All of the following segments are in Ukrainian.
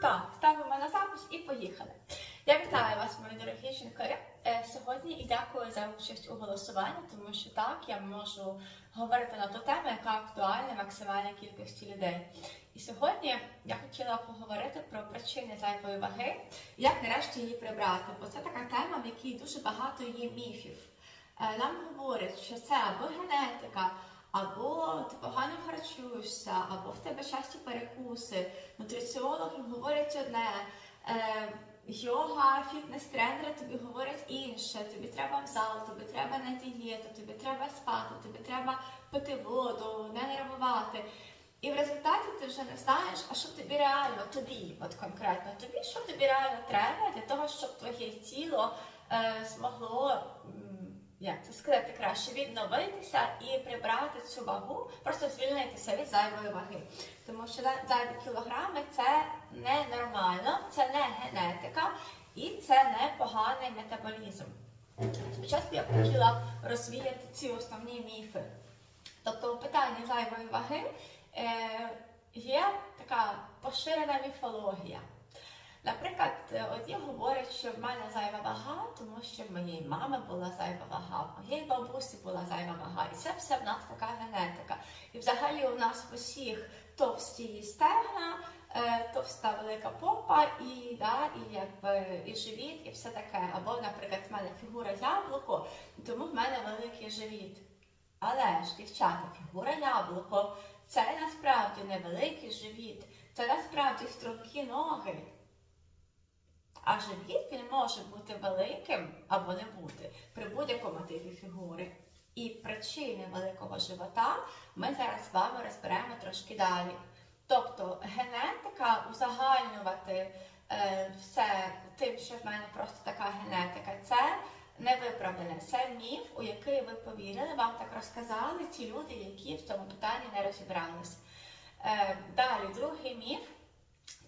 Так, ставимо на запис і поїхали. Я вітаю вас, мої дорогі жінки. Е, Сьогодні і дякую за участь у голосуванні, тому що так я можу говорити на ту тему, яка актуальна максимальній кількості людей. І сьогодні я хотіла поговорити про причини зайвої ваги, як нарешті її прибрати. Бо це така тема, в якій дуже багато є міфів. Е, Нам говорять, що це або генетика, або ти погано харчуєшся, або в тебе часті перекуси. Нутриціологи говорять одне. Е, Йога, фітнес-тренери тобі говорять інше, тобі треба в зал, тобі треба на дієту, тобі треба спати, тобі треба пити воду, не нервувати. І в результаті ти вже не знаєш, а що тобі реально, тобі, от конкретно тобі, що тобі реально треба для того, щоб твоє тіло е, змогло, як це сказати краще, відновитися і прибрати цю вагу, просто звільнитися від зайвої ваги. Тому що зайві кілограми це не нормально, це не генетика і це не поганий метаболізм. Спочатку я хотіла розвіяти ці основні міфи. Тобто у питанні зайвої ваги е, є така поширена міфологія. Наприклад, одні говорять, що в мене зайва вага, тому що в моєї мами була зайва вага, в моєї бабусі була зайва вага, і це все в нас така генетика. І взагалі у нас в усіх товсті стегна, е, товста велика попа, і, да, і, якби, і живіт, і все таке. Або, наприклад, в мене фігура яблуко, тому в мене великий живіт. Але ж, дівчата, фігура яблуко це насправді не великий живіт, це насправді стрункі ноги. А живіт може бути великим або не бути при будь-якому типі фігури. І причини великого живота ми зараз з вами розберемо трошки далі. Тобто генетика узагальнювати е, все тим, що в мене просто така генетика, це не виправдане. Це міф, у який ви повірили, вам так розказали ті люди, які в цьому питанні не розібрались. Е, далі, другий міф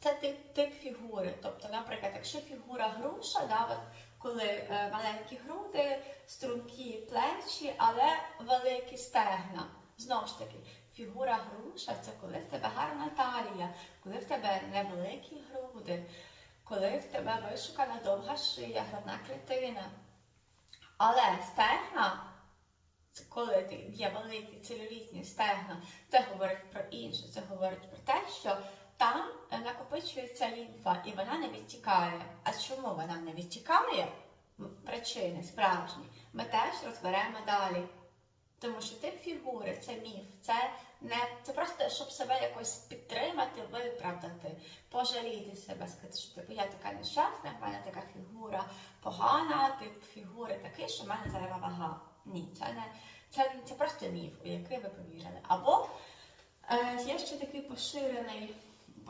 це тип, тип фігури. Тобто, наприклад, якщо фігура груша, да, от коли е, маленькі груди, стрункі плечі, але великі стегна. Знову ж таки, фігура груша це коли в тебе гарна талія, коли в тебе невеликі груди, коли в тебе вишукана довга шия, грудна клітина. Але стегна, коли є великі целюлітні стегна, це говорить про інше, це говорить про те, що там накопичується лімфа і вона не відтікає. А чому вона не відтікає? Причини справжні. Ми теж розберемо далі. Тому що тип фігури це міф, це не це просто щоб себе якось підтримати, виправдати, пожаліти себе, сказати, що типу я така нещасна, в мене така фігура погана, тип фігури такий, що в мене зайва вага. Ні, це не це, це просто міф, у який ви повірили. Або е, є ще такий поширений,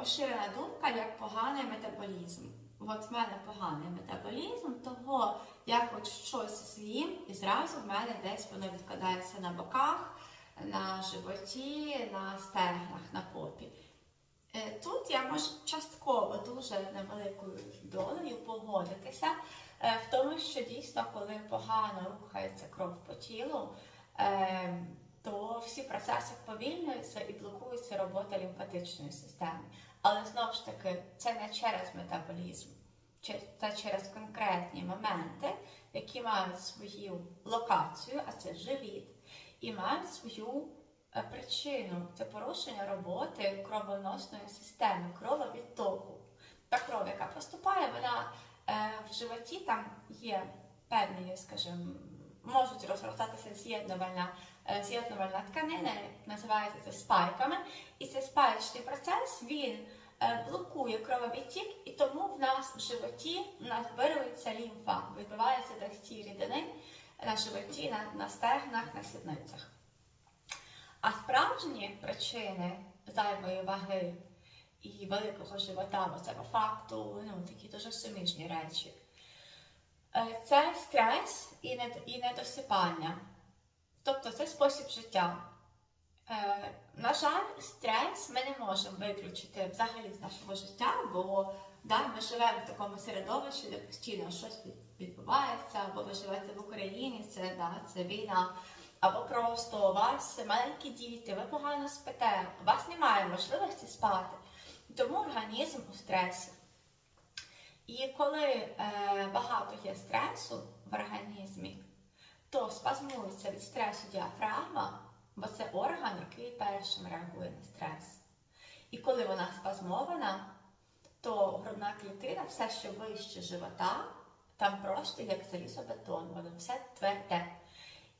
поширена думка, як поганий метаболізм. От в мене поганий метаболізм, того я хоч щось з'їм, і зразу в мене десь воно відкладається на боках, на животі, на стегнах, на попі. Е, Тут я можу частково дуже невеликою долею погодитися е, в тому, що дійсно, коли погано рухається кров по тілу, е, то всі процеси вповільнюються і блокується робота лімфатичної системи. Але знову ж таки, це не через метаболізм, це через конкретні моменти, які мають свою локацію, а це живіт, і мають свою е, причину це порушення роботи кровоносної системи, крововідтоку. Та кров, яка поступає, вона е, в животі там є певні, скажімо, можуть розростатися з'єднувальна, е, з'єднувальна тканина, називається це спайками. І цей спаєчний процес він е, блокує крововідтік, і тому в нас в животі в нас вирується лімфа, відбуваються товсті рідини на животі, на, на стегнах, на сідницях. А справжні причини зайвої ваги і великого живота, бо це по факту ну, такі дуже суміжні речі. Е, Це стрес і недосипання. Тобто це спосіб життя. Е, На жаль, стрес ми не можемо виключити взагалі з нашого життя, бо да, ми живемо в такому середовищі, де постійно щось відбувається, або ви живете в Україні, це, да, це війна, або просто у вас маленькі діти, ви погано спите, у вас немає можливості спати. Тому організм у стресі. І коли е, багато є стресу в організмі, то спазмується від стресу діафрагма, бо це орган, який першим реагує на стрес. І коли вона спазмована, то грудна клітина, все, що вище живота, там просто як залізобетон, воно все тверде.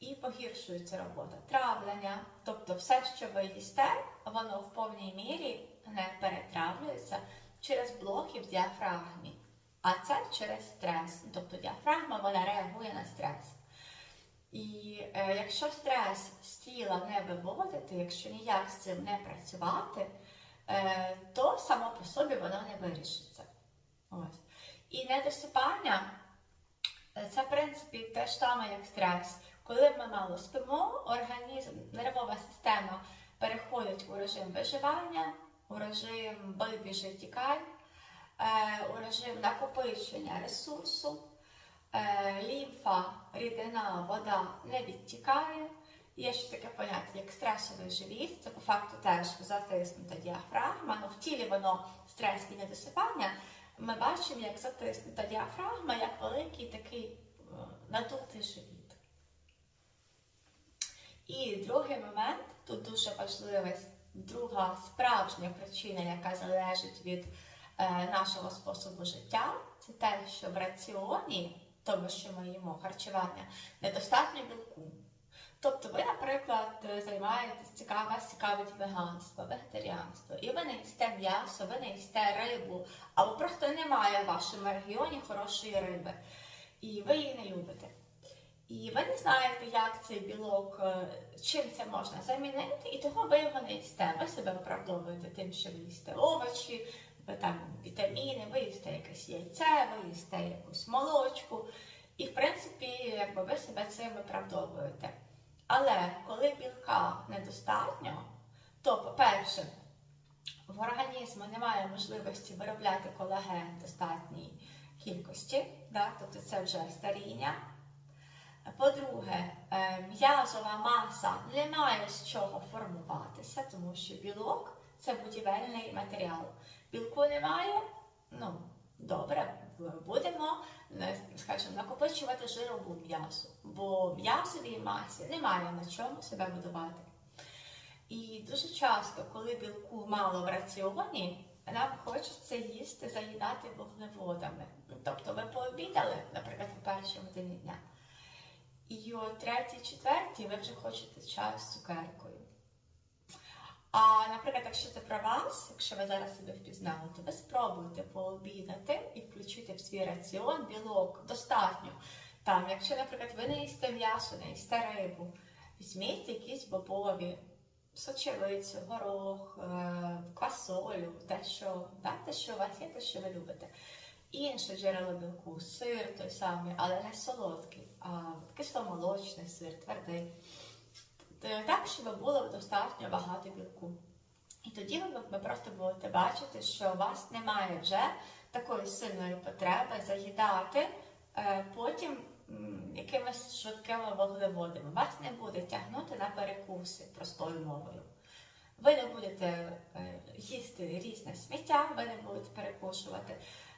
І погіршується робота травлення, тобто все, що ви їсте, воно в повній мірі не перетравлюється через блоки в діафрагмі. А це через стрес. Тобто діафрагма вона реагує на стрес. І е, якщо стрес з тіла не виводити, якщо ніяк з цим не працювати, е, то само по собі воно не вирішиться. Ось. І недосипання е, це, в принципі, те ж саме, як стрес. Коли ми мало спимо, організм, нервова система переходить у режим виживання, у режим бий, біжи, тікай, е, у режим накопичення ресурсу, лімфа, рідина, вода не відтікає. Є ще таке поняття, як стресовий живіт, це по факту теж затиснута діафрагма, але в тілі воно стрес і недосипання. Ми бачимо, як затиснута діафрагма, як великий такий надутий живіт. І другий момент, тут дуже важливий, друга справжня причина, яка залежить від е, нашого способу життя, це те, що в раціоні, тому що ми їмо харчування, недостатньо білку. Тобто ви, наприклад, займаєтесь цікаво, вас цікавить веганство, вегетаріанство, і ви не їсте м'ясо, ви не їсте рибу, або просто немає в вашому регіоні хорошої риби, і ви її не любите. І ви не знаєте, як цей білок, е, чим це можна замінити, і того ви його не їсте. Ви себе виправдовуєте тим, що ви їсте овочі, там вітаміни, ви їсте якесь яйце, ви їсте якусь молочку. І, в принципі, якби ви себе цим виправдовуєте. Але коли білка недостатньо, то, по-перше, в організму немає можливості виробляти колаген достатній кількості, да? тобто це вже старіння. По-друге, е, м'язова маса не має з чого формуватися, тому що білок це будівельний матеріал. Білку немає, ну, добре, будемо, скажімо, накопичувати жирову м'ясо, бо м'ясовій масі немає на чому себе будувати. І дуже часто, коли білку мало в раціоні, нам хочеться їсти, заїдати вуглеводами. Тобто ви пообідали, наприклад, в першій годині дня. І о третій, четвертій ви вже хочете чаю з цукеркою. Наприклад, якщо це про вас, якщо ви зараз себе впізнали, то ви спробуйте пообідати і включити в свій раціон білок достатньо. Там, Якщо, наприклад, ви не їсте м'ясо, не їсте рибу, візьміть якісь бобові, сочевицю, горох, е, квасолю, те, що да, те, що у вас є, те, що ви любите. Інше джерело білку, сир той самий, але не солодкий, а кисломолочний сир, твердий. Так, щоб було достатньо багато білку. І тоді ви, просто будете бачити, що у вас немає вже такої сильної потреби заїдати е, потім якимись швидкими вуглеводами. Вас не буде тягнути на перекуси простою мовою. Ви не будете е, їсти різне сміття, ви не будете перекушувати.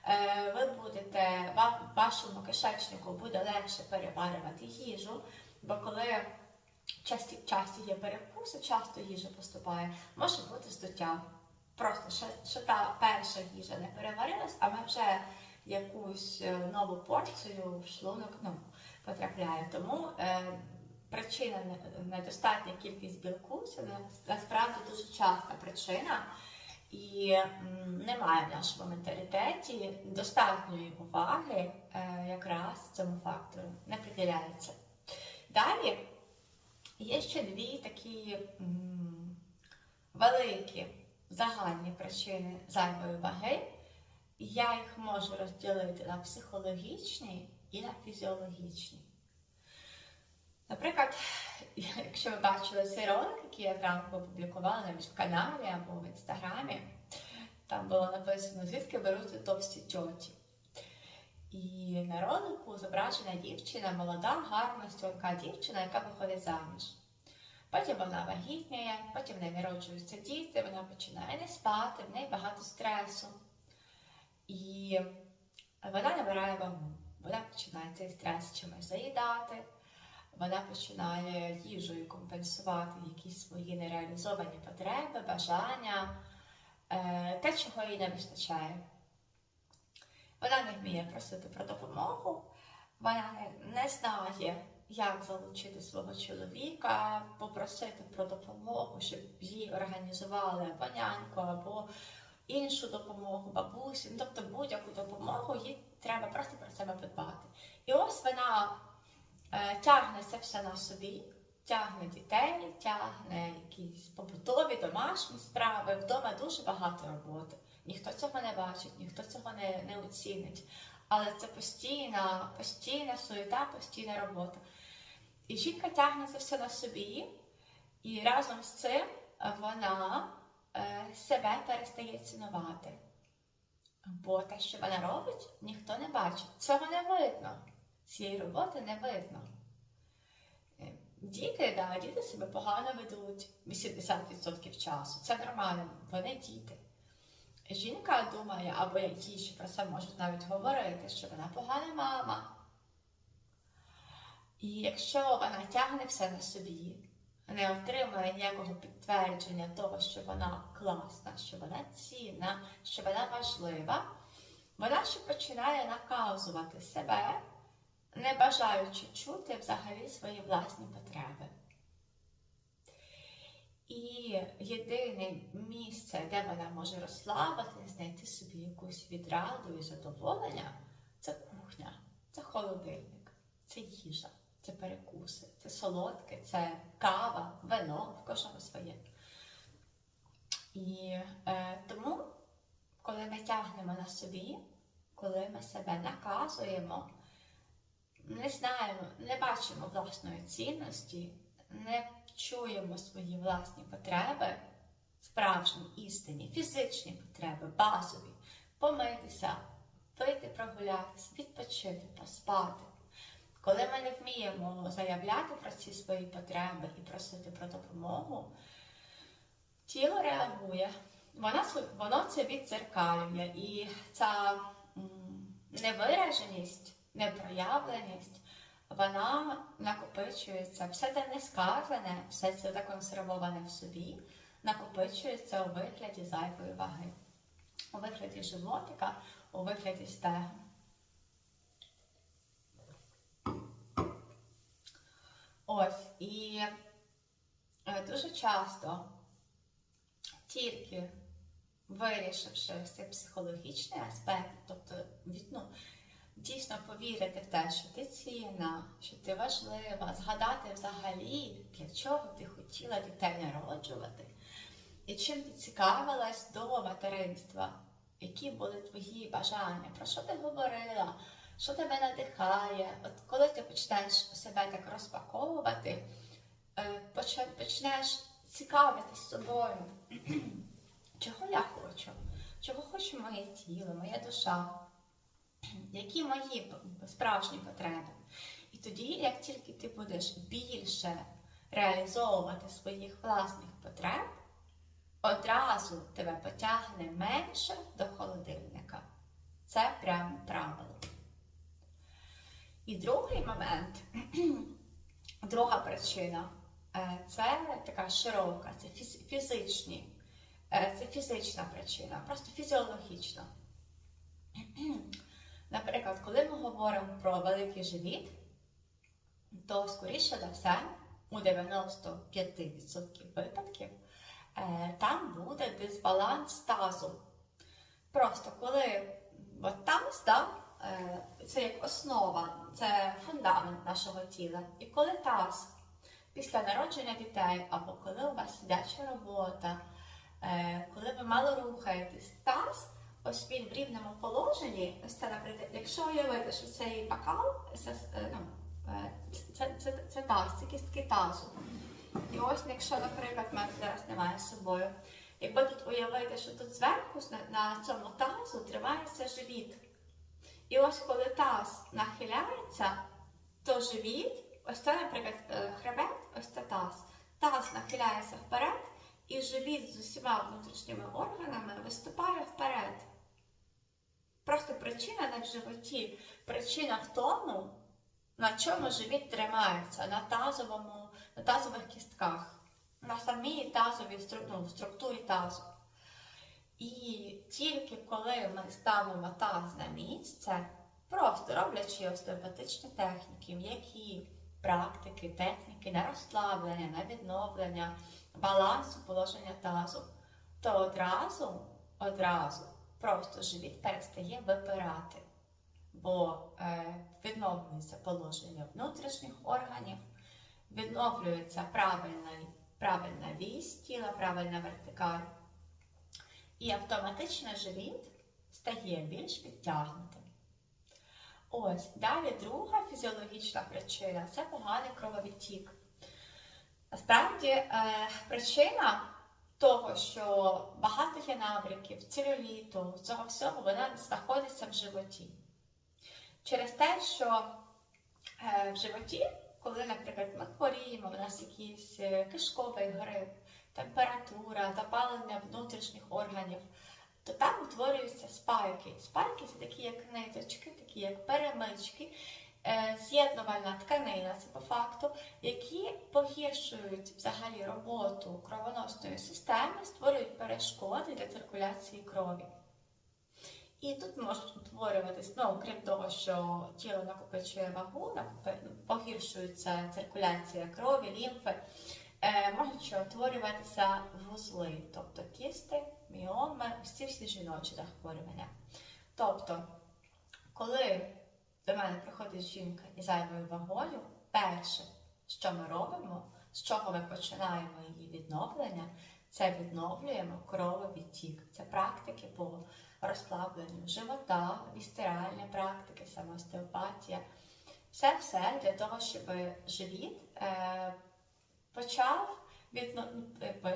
Е, ви будете, вашому кишечнику буде легше переварювати їжу, бо коли часті, часті є перекуси, часто їжа поступає, може бути здуття. Просто що, що та перша їжа не переварилась, а ми вже якусь е, нову порцію в шлунок ну, потрапляє. Тому е, причина недостатня кількість білку це насправді дуже часта причина. І немає в нашому менталітеті достатньої уваги е, якраз цьому фактору, не приділяється. Далі є ще дві такі великі загальні причини зайвої ваги, я їх можу розділити на психологічні і на фізіологічні. Наприклад, якщо ви бачили цей ролик, який я зранку опублікувала на в каналі або в інстаграмі, там було написано, звідки беруться товсті тьоті. І на ролику зображена дівчина, молода, гарна, струнка дівчина, яка виходить заміж. Потім вона вагітніє, потім в неї народжуються діти, вона починає не спати, в неї багато стресу. І вона набирає вагу. Вона починає цей стрес чимось заїдати, вона починає їжею компенсувати якісь свої нереалізовані потреби, бажання, е, те, чого їй не вистачає. Вона не вміє просити про допомогу, вона не, знає, як залучити свого чоловіка, попросити про допомогу, щоб їй організували або няньку, або іншу допомогу, бабусі, ну, тобто будь-яку допомогу, їй треба просто про себе подбати. І ось вона е, тягне це все на собі, тягне дітей, тягне якісь побутові, домашні справи. Вдома дуже багато роботи. Ніхто цього не бачить, ніхто цього не, не оцінить. Але це постійна, постійна суєта, постійна робота. І жінка тягне це все на собі, і разом з цим вона е, себе перестає цінувати. Бо те, що вона робить, ніхто не бачить. Цього не видно. Цієї роботи не видно. Е, Діти, да, діти себе погано ведуть 80% часу. Це нормально, вони діти. Жінка думає, або ті, що про це можуть навіть говорити, що вона погана мама. І якщо вона тягне все на собі, не отримує ніякого підтвердження того, що вона класна, що вона цінна, що вона важлива, вона ще починає наказувати себе, не бажаючи чути взагалі свої власні потреби. І єдине місце, де вона може розслабити, знайти собі якусь відраду і задоволення, це кухня, це холодильник, це їжа, це перекуси, це солодке, це кава, вино, в кожного своє. І е, тому, коли ми тягнемо на собі, коли ми себе наказуємо, не знаємо, не бачимо власної цінності, не чуємо свої власні потреби, справжні істинні, фізичні потреби, базові, помитися, вийти прогулятися, відпочити, поспати. Коли ми не вміємо заявляти про ці свої потреби і просити про допомогу, тіло реагує, воно, воно це віддзеркалює. І ця невираженість, непроявленість, вона накопичується, все це не сказане, все це законсервоване в собі, накопичується у вигляді зайвої ваги, у вигляді животика, у вигляді стегу. Ось, і е, дуже часто, тільки вирішивши цей психологічний аспект, тобто від, ну, дійсно повірити в те, що ти цінна, що ти важлива, згадати взагалі, для чого ти хотіла дітей народжувати, і чим ти цікавилась до материнства, які були твої бажання, про що ти говорила, що тебе надихає. От коли ти почнеш себе так розпаковувати, е, почнеш цікавитись собою, чого я хочу, чого хоче моє тіло, моя душа які мої справжні потреби. І тоді, як тільки ти будеш більше реалізовувати своїх власних потреб, одразу тебе потягне менше до холодильника. Це прямо правило. І другий момент, друга причина е, це така широка, це фізичні, е, це фізична причина, просто фізіологічна. Наприклад, коли ми говоримо про великий живіт, то скоріше за все, у 95% випадків е, там буде дисбаланс тазу. Просто коли от таз, да, е, це як основа, це фундамент нашого тіла. І коли таз після народження дітей, або коли у вас сидяча робота, е, коли ви мало рухаєтесь, таз ось він в рівному положенні, ось це, наприклад, якщо уявити, що цей бокал, це, е, ну, е, це, це, це таз, це кістки тазу. І ось, якщо, наприклад, в мене зараз немає з собою, якби тут уявити, що тут зверху на цьому тазу тримається живіт. І ось коли таз нахиляється, то живіт, ось це, наприклад, е, хребет, ось це таз. Таз нахиляється вперед, і живіт з усіма внутрішніми органами виступає вперед. Просто причина не в животі, причина в тому, на чому живіт тримається, на тазовому, на тазових кістках, на самій тазовій ну, структурі тазу. І тільки коли ми ставимо таз на місце, просто роблячи остеопатичні техніки, м'які практики, техніки на розслаблення, на відновлення, балансу положення тазу, то одразу, одразу просто живіт перестає випирати, бо е, відновлюється положення внутрішніх органів, відновлюється правильна, правильна вісь тіла, правильна вертикаль. І автоматично живіт стає більш підтягнутим. Ось, далі друга фізіологічна причина це поганий крововідтік. Насправді, е, причина того, що багато є набряків, целюліту, цього всього, вона знаходиться в животі. Через те, що е, в животі, коли, наприклад, ми хворіємо, у нас якийсь е, кишковий грип, температура, запалення внутрішніх органів, то там утворюються спайки. Спайки це такі як ниточки, такі як перемички, з'єднувальна тканина, це по факту, які погіршують взагалі роботу кровоносної системи, створюють перешкоди для циркуляції крові. І тут можуть утворюватись, ну, крім того, що тіло накопичує вагу, погіршується циркуляція крові, лімфи, е, можуть утворюватися вузли, тобто кісти, міоми, ці всі жіночі захворювання. Тобто, коли до мене приходить жінка із зайвою вагою, перше, що ми робимо, з чого ми починаємо її відновлення, це відновлюємо крововідтік. Це практики по розслабленню живота, вістеральні практики, самоостеопатія. Все все для того, щоб живіт е, почав відно,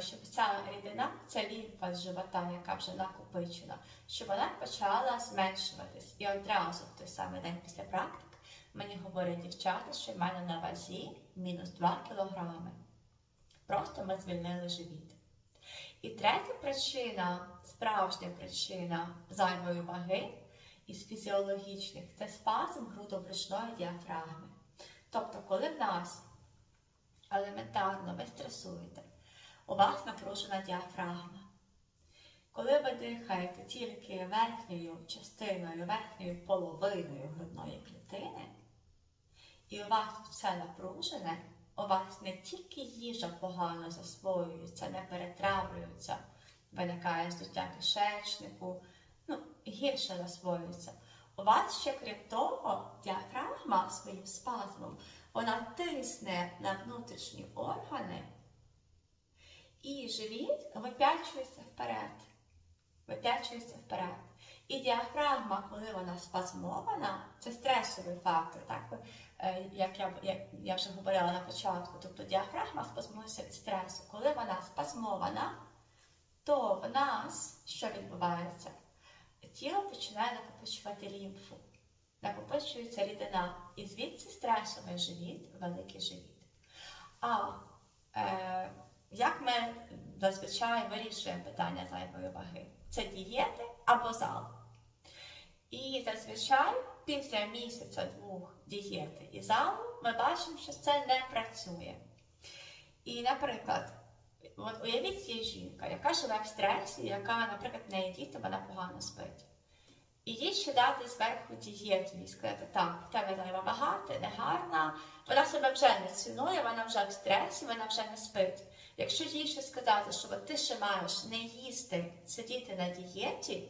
щоб ця рідина, ця лімфа з живота, яка вже накопичена, щоб вона почала зменшуватись. І одразу в той самий день після практик мені говорять дівчата, що в мене на вазі мінус 2 кілограми. Просто ми звільнили живіт. І третя причина, справжня причина зайвої ваги із фізіологічних це спазм грудобрюшної діафрагми. Тобто, коли в нас елементарно ви стресуєте, у вас напружена діафрагма. Коли ви дихаєте тільки верхньою частиною, верхньою половиною грудної клітини, і у вас все напружене, у вас не тільки їжа погано засвоюється, не перетравлюється, виникає здуття кишечнику, ну, гірше засвоюється. У вас ще крім того, діафрагма своїм спазмом, вона тисне на внутрішні органи, і живіт вип'ячується вперед. Вип'ячується вперед. І діафрагма, коли вона спазмована, це стресовий фактор, так? Е, Як я, як я вже говорила на початку. Тобто діафрагма спазмується від стресу. Коли вона спазмована, то в нас що відбувається? Тіло починає накопичувати лімфу, накопичується рідина, і звідси стресовий живіт, великий живіт. А е, як ми зазвичай вирішуємо питання зайвої ваги? Це дієти або зал. І зазвичай після місяця-двох дієти і залу ми бачимо, що це не працює. І, наприклад, от уявіть є жінка, яка живе в стресі, яка, наприклад, не діти, вона погано спить. І їй ще дати зверху дієту і сказати, так, тебе вага, ти не гарна, вона себе вже не цінує, вона вже в стресі, вона вже не спить. Якщо їй ще сказати, що ти ще маєш не їсти, сидіти на дієті,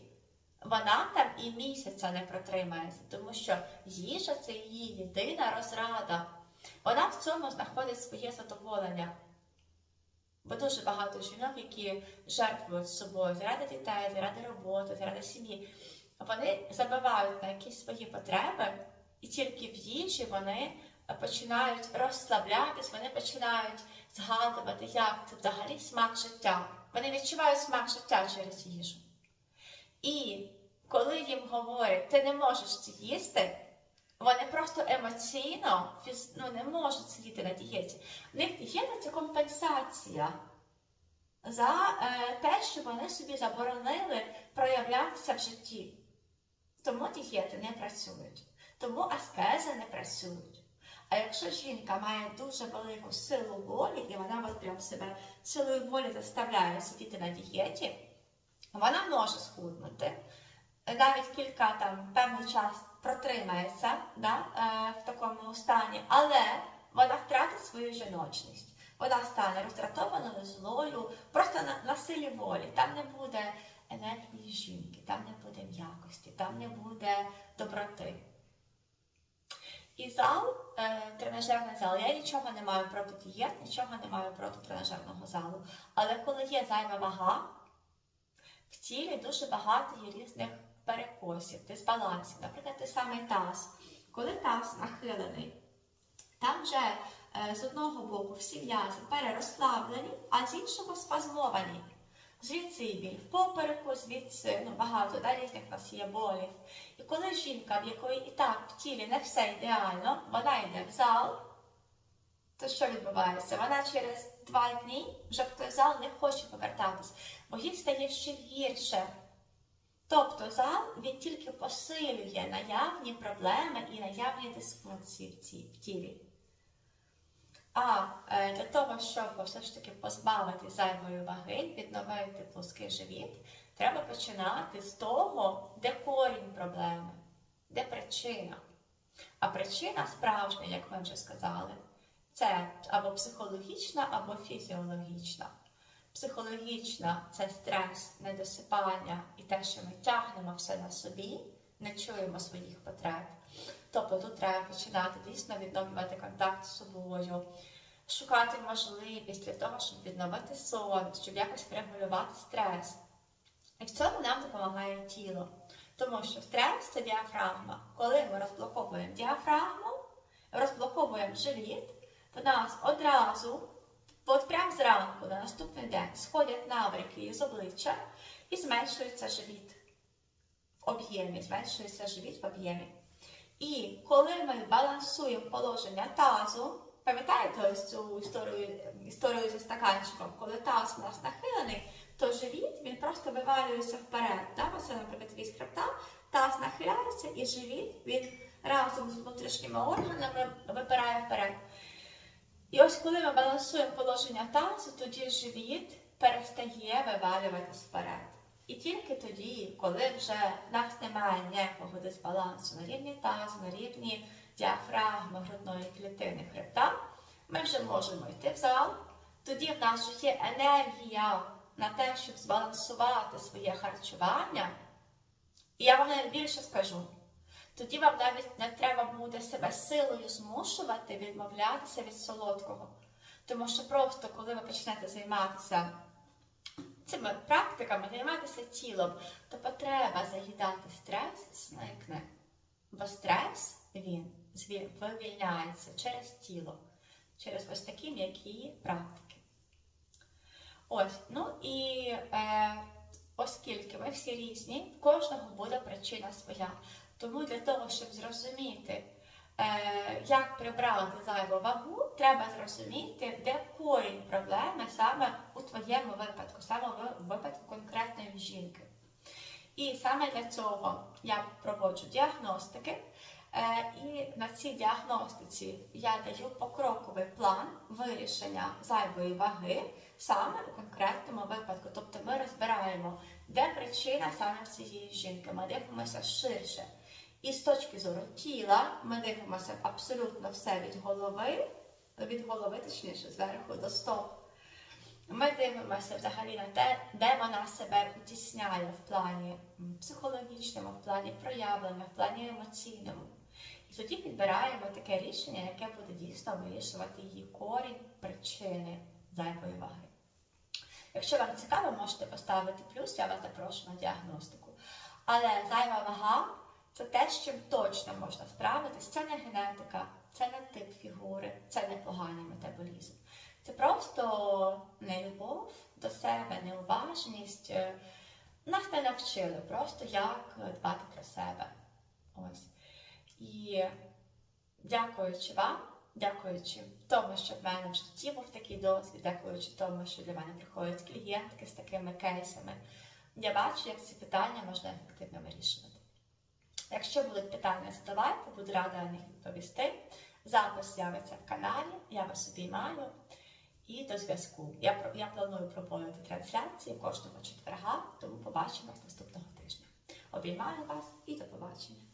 вона там і місяця не протримається, тому що їжа це її єдина розрада. Вона в цьому знаходить своє задоволення. Бо дуже багато жінок, які жертвують собою заради дітей, заради роботи, заради сім'ї, вони забивають на якісь свої потреби, і тільки в їжі вони починають розслаблятись, вони починають згадувати, як це взагалі смак життя. Вони відчувають смак життя через їжу. І коли їм говорять, ти не можеш це їсти, вони просто емоційно ну, не можуть сидіти на дієті. В них дієта це компенсація за е, те, що вони собі заборонили проявлятися в житті. Тому дієти не працюють, тому аскези не працюють. А якщо жінка має дуже велику силу волі, і вона от прям себе силою волі заставляє сидіти на дієті, вона може схуднути. Навіть кілька там певний час протримається да, е, в такому стані, але вона втратить свою жіночність. Вона стане роздратованою, злою, просто на, на силі волі. Там не буде енергії жінки, там не буде м'якості, там не буде доброти. І зал, е, тренажерний зал, я нічого не маю проти дієт, нічого не маю проти тренажерного залу. Але коли є зайва вага, в тілі дуже багато є різних перекосів, дисбалансів. Наприклад, той самий таз. Коли таз нахилений, там вже е, з одного боку всі м'язи перерозслаблені, а з іншого спазмовані. Звідси і біль в попереку, звідси ну, багато да, різних у нас є болів. І коли жінка, в якої і так в тілі не все ідеально, вона йде в зал, то що відбувається? Вона через два дні вже в той зал не хоче повертатись, бо їй стає ще гірше. Тобто зал він тільки посилює наявні проблеми і наявні дисфункції в, ці, в тілі. А е, для того, щоб все ж таки позбавити зайвої ваги, відновити плоский живіт, треба починати з того, де корінь проблеми, де причина. А причина справжня, як ми вже сказали, це або психологічна, або фізіологічна. Психологічна це стрес, недосипання і те, що ми тягнемо все на собі, не чуємо своїх потреб. Тобто тут треба починати дійсно відновлювати контакт з собою, шукати можливість для того, щоб відновити сон, щоб якось регулювати стрес. І в цьому нам допомагає тіло. Тому що стрес це діафрагма. Коли ми розблоковуємо діафрагму, розблоковуємо живіт, в нас одразу, от прямо зранку на наступний день, сходять набряки з обличчя і зменшується живіт в об'ємі, зменшується живіт в об'ємі. І коли ми балансуємо положення тазу, пам'ятаєте ось цю історію, історію зі стаканчиком, коли таз у нас нахилений, то живіт він просто вивалюється вперед. Да? Оце, наприклад, вісь хребта, таз нахиляється, і живіт він разом з внутрішніми органами випирає вперед. І ось коли ми балансуємо положення тазу, тоді живіт перестає вивалюватись вперед. І тільки тоді, коли вже в нас немає ніякого дисбалансу на рівні тазу, на рівні діафрагми, грудної клітини хребта, ми вже можемо йти в зал. Тоді в нас вже є енергія на те, щоб збалансувати своє харчування. І я вам навіть більше скажу. Тоді вам навіть не треба буде себе силою змушувати відмовлятися від солодкого. Тому що просто коли ви почнете займатися цими практиками, займатися тілом, то потреба заїдати стрес зникне. Бо стрес він вивільняється через тіло, через ось такі м'які практики. Ось, ну і е, оскільки ми всі різні, в кожного буде причина своя. Тому для того, щоб зрозуміти, як прибрати зайву вагу, треба зрозуміти, де корінь проблеми саме у твоєму випадку, саме в випадку конкретної жінки. І саме для цього я проводжу діагностики. Е, і на цій діагностиці я даю покроковий план вирішення зайвої ваги саме у конкретному випадку. Тобто ми розбираємо, де причина саме в цієї жінки. Ми дивимося ширше. І з точки зору тіла ми дивимося абсолютно все від голови, від голови, точніше, зверху до стоп. Ми дивимося взагалі на те, де вона себе утісняє в плані психологічному, в плані проявлення, в плані емоційному. І тоді підбираємо таке рішення, яке буде дійсно вирішувати її корінь, причини зайвої ваги. Якщо вам цікаво, можете поставити плюс, я вас запрошую на діагностику. Але зайва вага це те, з чим точно можна справитись. Це не генетика, це не тип фігури, це не поганий метаболізм. Це просто нелюбов до себе, неуважність. Нас не навчили просто як дбати про себе. Ось. І дякуючи вам, дякуючи тому, що в мене в житті був такий досвід, дякуючи тому, що для мене приходять клієнтки з такими кейсами, я бачу, як ці питання можна ефективно вирішувати. Якщо будуть питання, задавайте, буду рада на них відповісти. Запис з'явиться в каналі, я вас обіймаю і до зв'язку. Я, я планую проводити трансляції кожного четверга, тому побачимось наступного тижня. Обіймаю вас і до побачення.